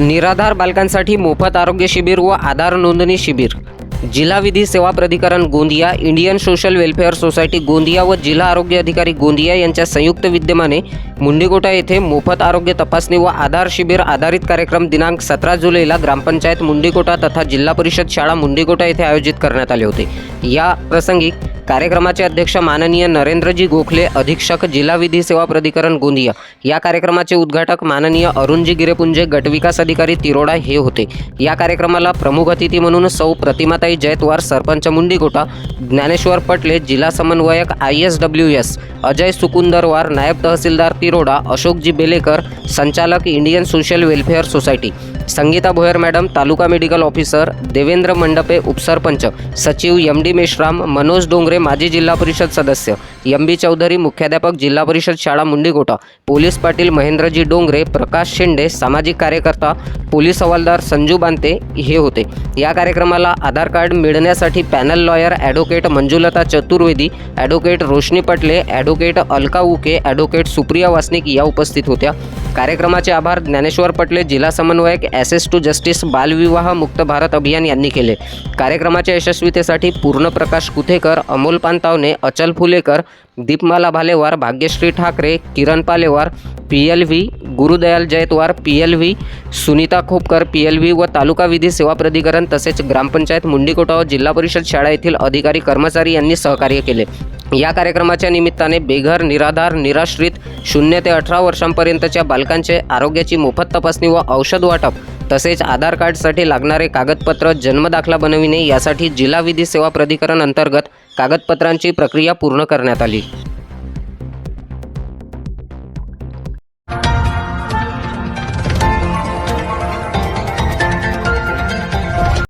निराधार बालकांसाठी मोफत आरोग्य शिबिर व आधार नोंदणी शिबिर. जिल्हा विधी सेवा प्राधिकरण Gondiya Indian social welfare society Gondiya व जिल्हा आरोग्य अधिकारी गोंदिया यांच्या संयुक्त विद्यमाने मुंडीगोटा येथे मोफत आरोग्य तपासणी व आधार शिबिर आधारित कार्यक्रम दिनांक सतरा जुलैला ग्रामपंचायत मुंडीकोटा तथा जिल्हा परिषद शाळा मुंडीगोटा येथे आयोजित करण्यात आले होते. या प्रसंगी कार्यक्रमाचे अध्यक्ष माननीय नरेंद्रजी गोखले अधीक्षक जिल्हा विधी सेवा प्राधिकरण गोंदिया. या कार्यक्रमाचे उद्घाटक माननीय अरुणजी गिरेपुंजे गटविकास अधिकारी तिरोडा हे होते. या कार्यक्रमाला प्रमुख अतिथी म्हणून सौ प्रतिमाताई जयतवार सरपंच मुंडीगोटा ज्ञानेश्वर पटले जिल्हा समन्वयक I S W S Ajay Sukundarwar नायब तहसीलदार तिरोडा अशोकजी बेलेकर संचालक Indian social welfare society. Sangeeta Bhoyar madam taluka medical officer Devendra Mandape उपसरपंच सचिव एम डी मेश्राम मनोज डोंगरे माजी जिल्हा परिषद सदस्य एम बी चौधरी मुख्याध्यापक जिल्हा परिषद शाळा मुंडीगोटा पोलीस पाटील महेंद्रजी डोंगरे प्रकाश शेंडे सामाजिक कार्यकर्ता पोलीस हवालदार संजू बांते हे होते. या कार्यक्रमाला आधार कार्ड मिळण्यासाठी panel lawyer advocate Manjulata Chaturvedi advocate Roshni Patle advocate Alka Uke advocate Supriya Wasnik या उपस्थित होत्या. कार्यक्रमाचे आभार ज्ञानेश्वर पटले जिल्हा समन्वयक ॲसेस टू जस्टिस बालविवाह मुक्त भारत अभियान यांनी केले. कार्यक्रमाच्या यशस्वीतेसाठी Purnaprakash कुथेकर Amol Pantawane Achal Phulekar Deepmala Bhalewar Bhagyashree Thackeray Kiran Palewar P L V Gurudayal Jaytwar P L V Sunita Khopkar P L V व तालुका विधी सेवा प्राधिकरण तसेच ग्रामपंचायत मुंडीकोटा व जिल्हा परिषद शाळा येथील अधिकारी कर्मचारी यांनी सहकार्य केले. या कार्यक्रमाच्या निमित्ताने बेघर निराधार निराश्रित शून्य ते अठरा वर्षांपर्यंतच्या बालकांचे आरोग्याची मोफत तपासणी व औषध वाटप तसेच आधार कार्डसाठी लागणारे कागदपत्र जन्मदाखला बनविणे यासाठी जिल्हा विधी सेवा प्राधिकरण अंतर्गत कागदपत्रांची प्रक्रिया पूर्ण करण्यात आली.